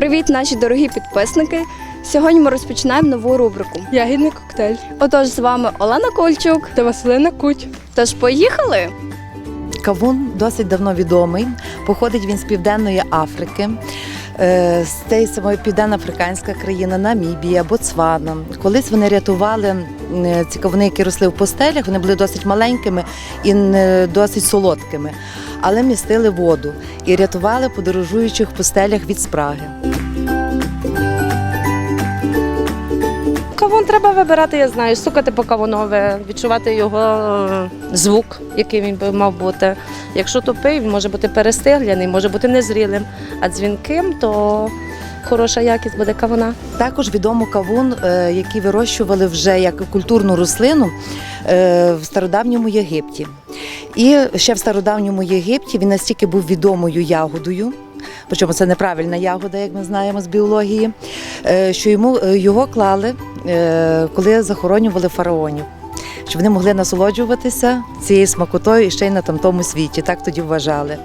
привіт, наші дорогі підписники! Сьогодні ми розпочинаємо нову рубрику. Ягідний коктейль Отож, з вами Олена Кольчук. та Василина Куть. Тож поїхали! Кавун досить давно відомий. Походить він з Південної Африки. Е, З цієї самої південно-африканська країна, Намібія, Боцвана. Колись вони рятували ці кавуни, які росли в постелях. Вони були досить маленькими і не досить солодкими, але містили воду і рятували подорожуючих в постелях від спраги. Треба вибирати, я знаю, стукати по кавунове, відчувати його е, звук, який він би мав бути. Якщо тупий, він може бути перестигляний, може бути незрілим, а дзвінким, то хороша якість буде кавуна. Також відомо кавун, е, який вирощували вже як культурну рослину е, в стародавньому Єгипті. І ще в стародавньому Єгипті він настільки був відомою ягодою. Причому це неправильна ягода, як ми знаємо з біології, е, що йому е, його клали, е, коли захоронювали фараонів, щоб вони могли насолоджуватися цією смакотою і ще й на тамтому світі. Так тоді вважали.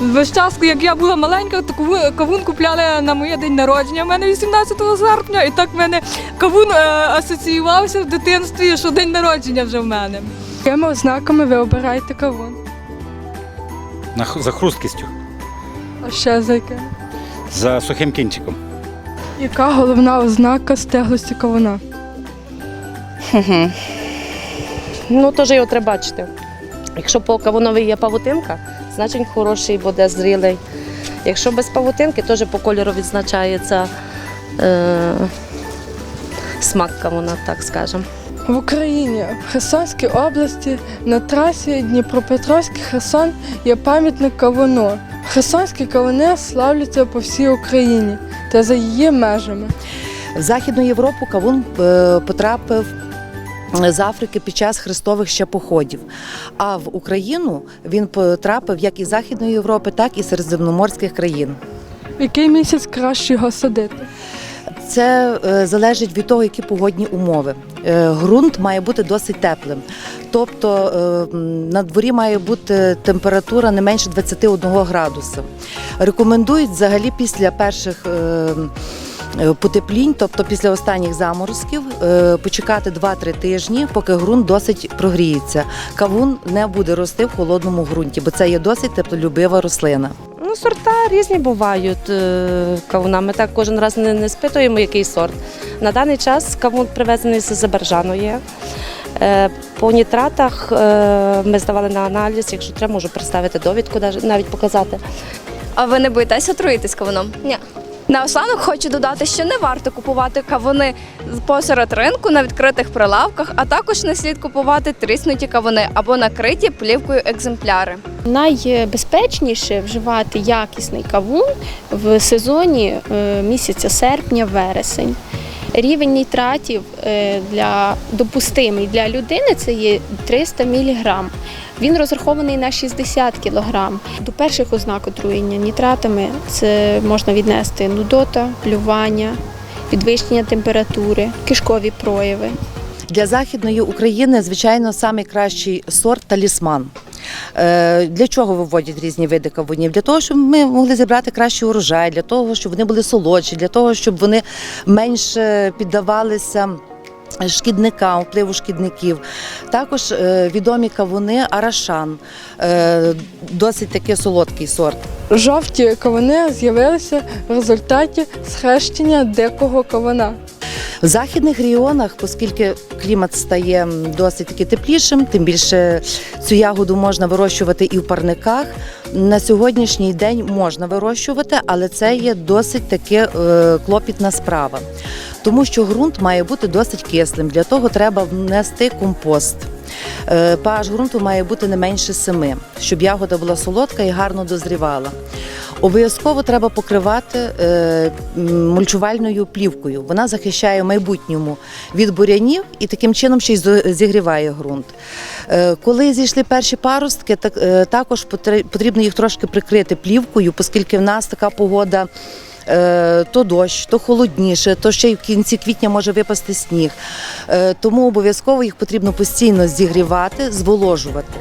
Весь час, як я була маленька, то кавун, купляли на моє день народження. У мене 18 серпня, і так в мене кавун асоціювався в дитинстві, що день народження вже в мене. Якими ознаками ви обираєте кавун? На х- за хрусткістю, А ще за яке? за сухим кінчиком. Яка головна ознака стеглості кавуна? Ну, теж його треба бачити. Якщо по кавуновій є павутинка, значить хороший буде зрілий. Якщо без павутинки, теж по кольору відзначається е, смак кавуна, так скажемо. В Україні, в Херсонській області, на трасі Дніпропетровський Херсон є пам'ятник кавуну. Херсонські кавуни славляться по всій Україні та за її межами. В Західну Європу кавун е, потрапив з Африки під час хрестових ще походів. А в Україну він потрапив як із Західної Європи, так і середземноморських країн. Який місяць краще його садити? Це е, залежить від того, які погодні умови. Е, Ґрунт має бути досить теплим. Тобто е, на дворі має бути температура не менше 21 градуса. Рекомендують взагалі після перших е, е, потеплінь, тобто після останніх заморозків, е, почекати 2-3 тижні, поки ґрунт досить прогріється. Кавун не буде рости в холодному ґрунті, бо це є досить теплолюбива рослина. Ну, сорта різні бувають е, кавуна. Ми так кожен раз не, не спитуємо, який сорт. На даний час кавун привезений з Азербайджану. Е, По нітратах е, ми здавали на аналіз, якщо треба, можу представити довідку, навіть показати. А ви не боїтеся отруїтись кавуном? Ні. Наостанок хочу додати, що не варто купувати кавуни посеред ринку на відкритих прилавках, а також не слід купувати тріснуті кавуни або накриті плівкою екземпляри. Найбезпечніше вживати якісний кавун в сезоні е, місяця серпня-вересень. Рівень нітратів е, для допустимий для людини це є 300 мг. Він розрахований на 60 кг. До перших ознак отруєння нітратами це можна віднести нудота, плювання, підвищення температури, кишкові прояви. Для Західної України, звичайно, найкращий сорт талісман. Е, Для чого виводять різні види кавунів? Для того, щоб ми могли зібрати кращий урожай, для того, щоб вони були солодші, для того, щоб вони менше піддавалися. Шкідникам, впливу шкідників. Також е, відомі кавуни Арашан, е, досить таки солодкий сорт. Жовті кавуни з'явилися в результаті схрещення дикого кавуна. В західних регіонах, оскільки клімат стає досить таки теплішим, тим більше цю ягоду можна вирощувати і в парниках. На сьогоднішній день можна вирощувати, але це є досить таки е, клопітна справа, тому що ґрунт має бути досить кислим. Для того треба внести компост. Е, pH ґрунту має бути не менше 7, щоб ягода була солодка і гарно дозрівала. Обов'язково треба покривати е, мульчувальною плівкою. Вона захищає в майбутньому від бурянів і таким чином ще й зігріває ґрунт. Е, коли зійшли перші паростки, так, е, також потрібно їх трошки прикрити плівкою, оскільки в нас така погода. Е, То дощ, то холодніше, то ще й в кінці квітня може випасти сніг. Е, Тому обов'язково їх потрібно постійно зігрівати, зволожувати.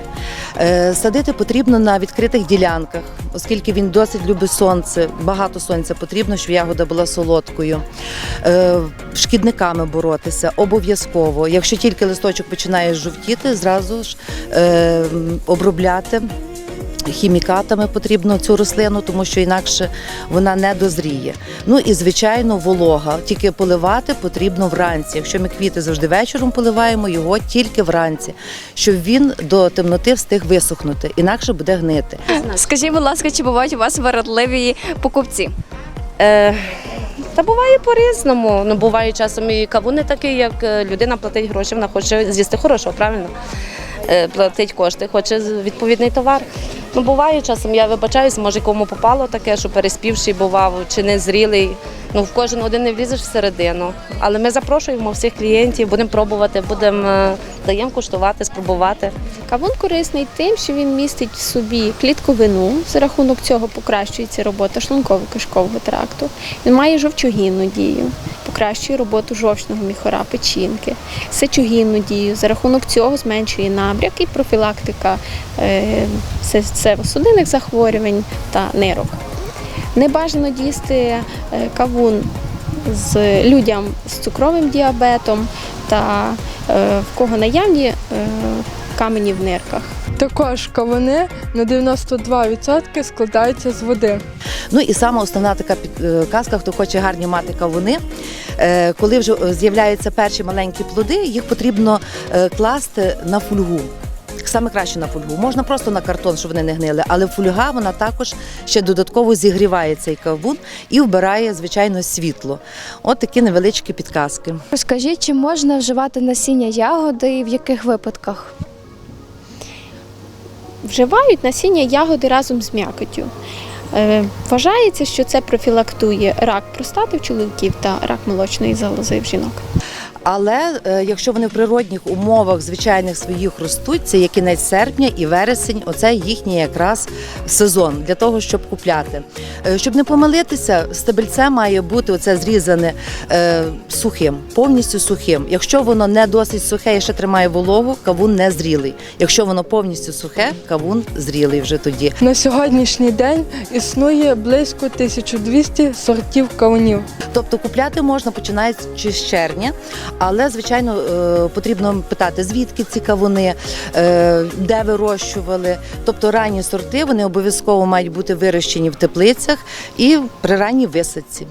Е, Садити потрібно на відкритих ділянках, оскільки він досить любить сонце. Багато сонця потрібно, щоб ягода була солодкою. Шкідниками боротися обов'язково. Якщо тільки листочок починає жовтіти, зразу ж обробляти. Хімікатами потрібно цю рослину, тому що інакше вона не дозріє. Ну і звичайно, волога. Тільки поливати потрібно вранці. Якщо ми квіти завжди вечором поливаємо, його тільки вранці, щоб він до темноти встиг висохнути, інакше буде гнити. Скажіть, будь ласка, чи бувають у вас вередливі покупці? Е, та буває по-різному. Ну, буває часом і кавуни такі, як е, людина платить гроші, вона хоче з'їсти хорошого, правильно? Е, платить кошти, хоче відповідний товар. Ну, буває часом, я вибачаюсь, може кому попало таке, що переспівший бував чи незрілий. Ну, в кожен один не влізеш всередину. Але ми запрошуємо всіх клієнтів, будемо пробувати, будемо е, даємо куштувати, спробувати. Кавун корисний тим, що він містить в собі клітковину. За рахунок цього покращується робота шлунково-кишкового тракту. Він має жовчогінну дію, покращує роботу жовчного міхора, печінки, сечогінну дію. За рахунок цього зменшує набряк і профілактика е, серцево-судинних захворювань та нирок. Не бажано дісти е, кавун з людям з цукровим діабетом та е, в кого наявні е, камені в нирках. Також кавуни на 92% складаються з води. Ну і сама основна така підказка, хто хоче гарні мати кавуни. Е, Коли вже е, з'являються перші маленькі плоди, їх потрібно е, класти на фольгу. Саме краще на фольгу. Можна просто на картон, щоб вони не гнили, але фольга вона також ще додатково зігріває цей кавун і вбирає, звичайно, світло. От такі невеличкі підказки. Розкажіть, чи можна вживати насіння ягоди і в яких випадках? Вживають насіння ягоди разом з м'якоттю. Е, Вважається, що це профілактує рак простати в чоловіків та рак молочної залози в жінок. Але е, якщо вони в природних умовах звичайних своїх ростуть, це є кінець серпня і вересень, оце їхній якраз сезон для того, щоб купляти. Е, щоб не помилитися, стебельце має бути оце зрізане е, сухим, повністю сухим. Якщо воно не досить сухе і ще тримає вологу, кавун не зрілий. Якщо воно повністю сухе, кавун зрілий вже тоді. На сьогоднішній день існує близько 1200 сортів кавунів. Тобто купляти можна починаючи з червня, але звичайно е, потрібно питати, звідки ці кавуни, е, де вирощували. Тобто ранні сорти вони обов'язково мають бути вирощені в теплицях і при ранній висадці.